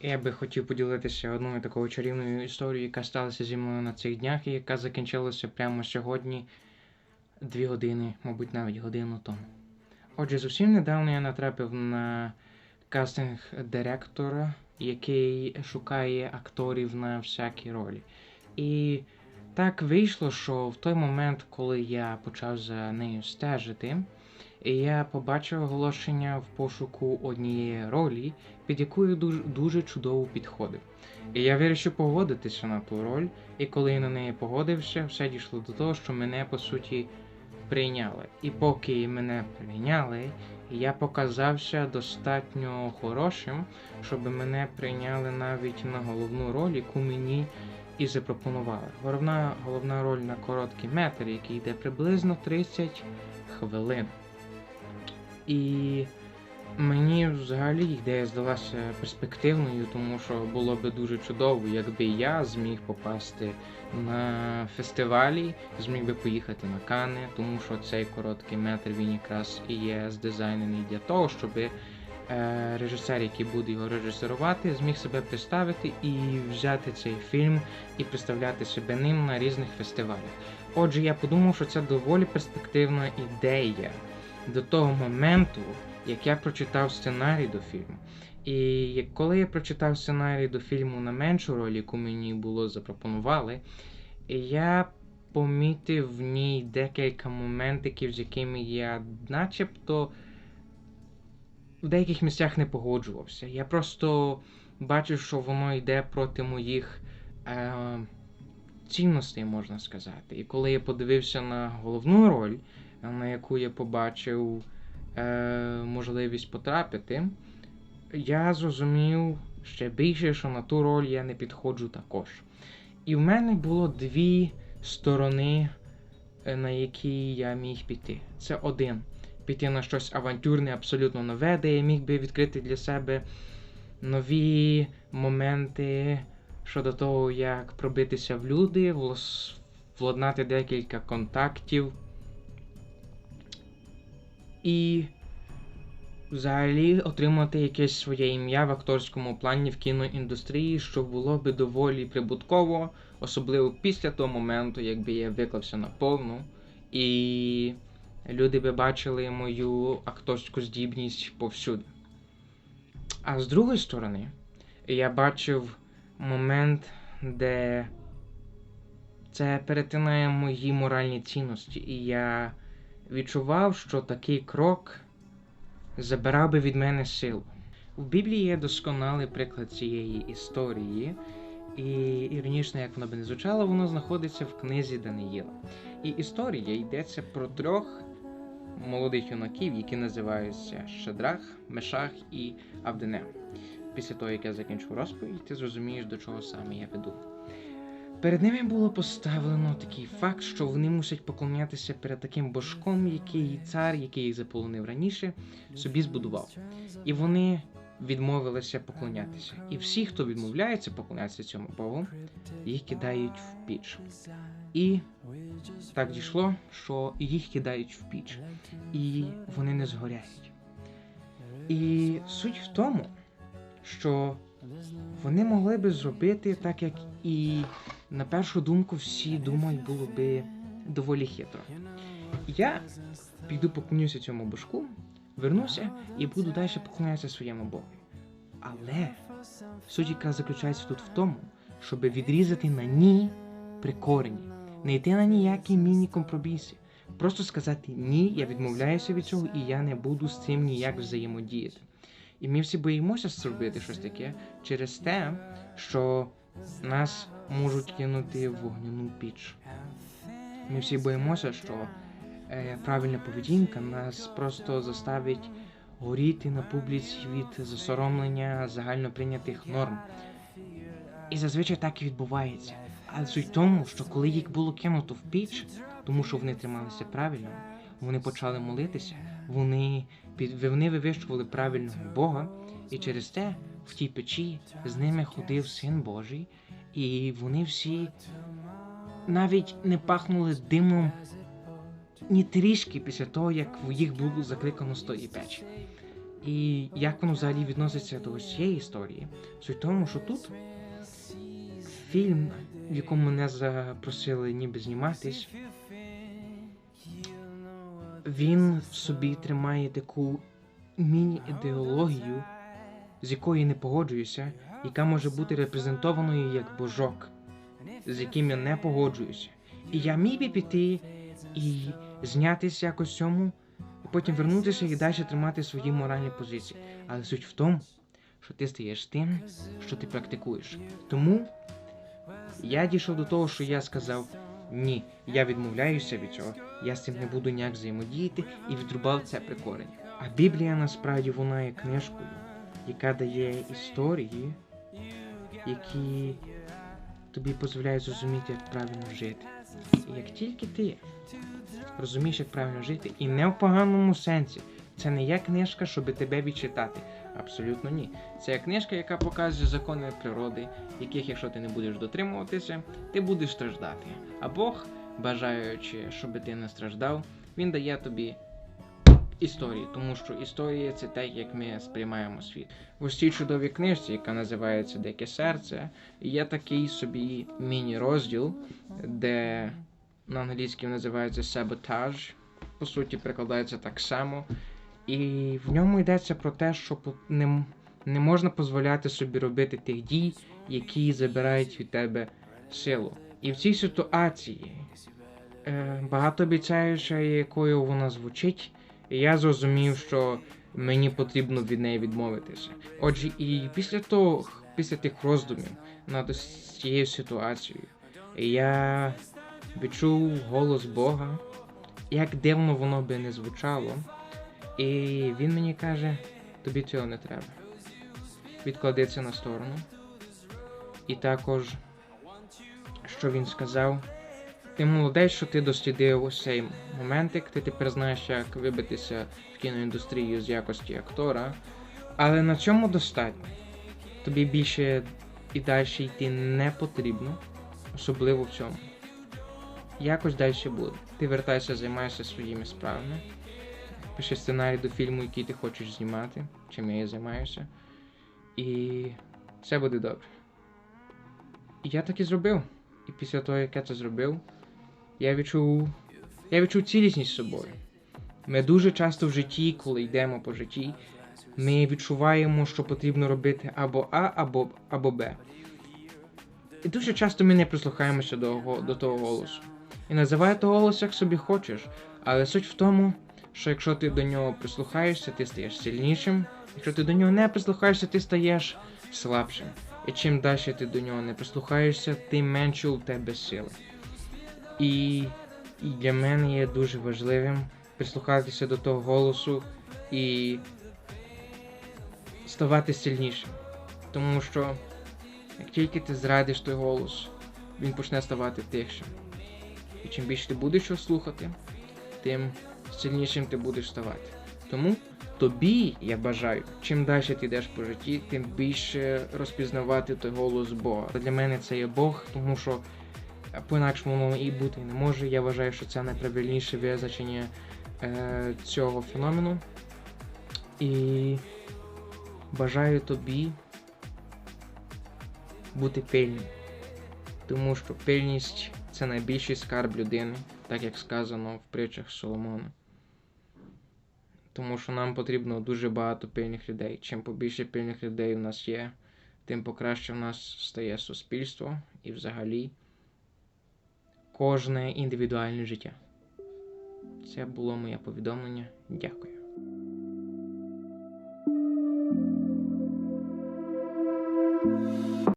Я би хотів поділитися одною такою чарівною історією, яка сталася зі мною на цих днях і яка закінчилася прямо сьогодні, дві години, мабуть, навіть годину тому. Отже, зовсім недавно я натрапив на кастинг директора, який шукає акторів на всякі ролі. І так вийшло, що в той момент, коли я почав за нею стежити, я побачив оголошення в пошуку однієї ролі, під якою дуже, дуже чудово підходив. І я вирішив погодитися на ту роль, і коли я на неї погодився, все дійшло до того, що мене по суті прийняли. І поки мене прийняли, я показався достатньо хорошим, щоб мене прийняли навіть на головну роль, яку мені і запропонували. Головна, головна роль на короткий метр, який йде приблизно 30 хвилин. І мені взагалі ідея здалася перспективною, тому що було би дуже чудово, якби я зміг попасти на фестивалі, зміг би поїхати на Кани, тому що цей короткий метр він якраз і є здизайнений для того, щоб е, режисер, який буде його режисерувати, зміг себе представити і взяти цей фільм і представляти себе ним на різних фестивалях. Отже, я подумав, що це доволі перспективна ідея до того моменту, як я прочитав сценарій до фільму. І коли я прочитав сценарій до фільму на меншу роль, яку мені було запропонували, я помітив в ній декілька моментиків, з якими я начебто в деяких місцях не погоджувався. Я просто бачив, що воно йде проти моїх е, цінностей, можна сказати. І коли я подивився на головну роль, на яку я побачив е, можливість потрапити, я зрозумів ще більше, що на ту роль я не підходжу також. І в мене було дві сторони, е, на які я міг піти. Це один. Піти на щось авантюрне, абсолютно нове, де я міг би відкрити для себе нові моменти щодо того, як пробитися в люди, владнати декілька контактів. І взагалі отримати якесь своє ім'я в акторському плані в кіноіндустрії, що було би доволі прибутково, особливо після того моменту, якби я виклався наповну, і люди би бачили мою акторську здібність повсюди. А з другої сторони, я бачив момент, де це перетинає мої моральні цінності, і я відчував, що такий крок забирав би від мене силу. В Біблії є досконалий приклад цієї історії, і іронічно, як воно би не звучало, воно знаходиться в книзі Даниїла. І історія йдеться про трьох молодих юнаків, які називаються Шадрах, Мешах і Авденем. Після того, як я закінчу розповідь, ти зрозумієш, до чого саме я веду. Перед ними було поставлено такий факт, що вони мусять поклонятися перед таким божком, який цар, який їх заполонив раніше, собі збудував. І вони відмовилися поклонятися. І всі, хто відмовляється поклонятися цьому Богу, їх кидають в піч. І так дійшло, що їх кидають в піч, і вони не згоряють. І суть в тому, що вони могли би зробити так, як і на першу думку всі думають, було би доволі хитро. Я піду поклонюся цьому божку, вернуся і буду далі поклонятися своєму Богу. Але суть, яка заключається тут в тому, щоб відрізати на ні при корені, не йти на ніякі міні-компроміси. Просто сказати ні, я відмовляюся від цього і я не буду з цим ніяк взаємодіяти. І ми всі боїмося зробити щось таке через те, що нас можуть кинути в вогняну піч. Ми всі боїмося, що е, правильна поведінка нас просто заставить горіти на публіці від засоромлення загально прийнятих норм. І зазвичай так і відбувається. Але суть в тому, що коли їх було кинуто в піч, тому що вони трималися правильно, вони почали молитися, вони, під, вони вивищували правильного Бога, і через те в тій печі з ними ходив Син Божий, і вони всі навіть не пахнули димом ні трішки після того, як в їх було закликано з тої печі. І як воно взагалі відноситься до цієї історії? Суть тому, що тут фільм, в якому мене запросили ніби зніматись, він в собі тримає таку міні-ідеологію, з якою не погоджуюся, яка може бути репрезентованою як божок, з яким я не погоджуюся. І я міг би піти і знятися якось цьому, і потім вернутися і далі тримати свої моральні позиції. Але суть в тому, що ти стаєш тим, що ти практикуєш. Тому я дійшов до того, що я сказав: ні, я відмовляюся від цього, я з цим не буду ніяк взаємодіяти і відрубав це при корені. А Біблія насправді вона є книжкою, яка дає історії, які тобі дозволяють зрозуміти, як правильно жити. І як тільки ти розумієш, як правильно жити, і не в поганому сенсі, це не є книжка, щоб тебе відчитати. Абсолютно ні. Це книжка, яка показує закони природи, яких, якщо ти не будеш дотримуватися, ти будеш страждати. А Бог, бажаючи, щоб ти не страждав, він дає тобі історії, тому що історія це те, як ми сприймаємо світ. В ось цій чудовій книжці, яка називається Дике серце, є такий собі міні-розділ, де на англійській називається Sabotage, по суті, перекладається так само. І в ньому йдеться про те, що не, не можна дозволяти собі робити тих дій, які забирають від тебе силу. І в цій ситуації, е, багатообіцяюча, якою вона звучить, я зрозумів, що мені потрібно від неї відмовитися. Отже, і після того, після тих роздумів над цією ситуацією, я відчув голос Бога, як дивно воно би не звучало. І він мені каже: тобі цього не треба. Відклади це на сторону. І також, що він сказав, ти молодець, що ти дослідив ось цей моментик, ти тепер знаєш, як вибитися в кіноіндустрію з якості актора. Але на цьому достатньо. Тобі більше і далі йти не потрібно, особливо в цьому. Якось далі буде. Ти вертайся, займайся своїми справами. Пиши сценарій до фільму, який ти хочеш знімати, чим я і займаюся. І все буде добре. І я так і зробив. І після того, як я це зробив, я відчув. Я відчув цілісність з собою. Ми дуже часто в житті, коли йдемо по житті, ми відчуваємо, що потрібно робити або А, або, або Б. І дуже часто ми не прислухаємося до, до того голосу. І називай того голос як собі хочеш, але суть в тому, що якщо ти до нього прислухаєшся, ти стаєш сильнішим. Якщо ти до нього не прислухаєшся, ти стаєш слабшим. І чим далі ти до нього не прислухаєшся, тим менше у тебе сили. І, і для мене є дуже важливим прислухатися до того голосу і ставати сильнішим. Тому що як тільки ти зрадиш той голос, він почне ставати тихшим. І чим більше ти будеш його слухати, тим сильнішим ти будеш ставати. Тому тобі я бажаю, чим далі ти йдеш по житті, тим більше розпізнавати той голос Бога. Для мене це є Бог, тому що по-інакшому воно і бути не може. Я вважаю, що це найправильніше визначення е, цього феномену. І бажаю тобі бути пильним. Тому що пильність це найбільший скарб людини, так як сказано в притчах Соломона. Тому що нам потрібно дуже багато пильних людей. Чим побільше пильних людей у нас є, тим покраще в нас стає суспільство і взагалі кожне індивідуальне життя. Це було моє повідомлення. Дякую.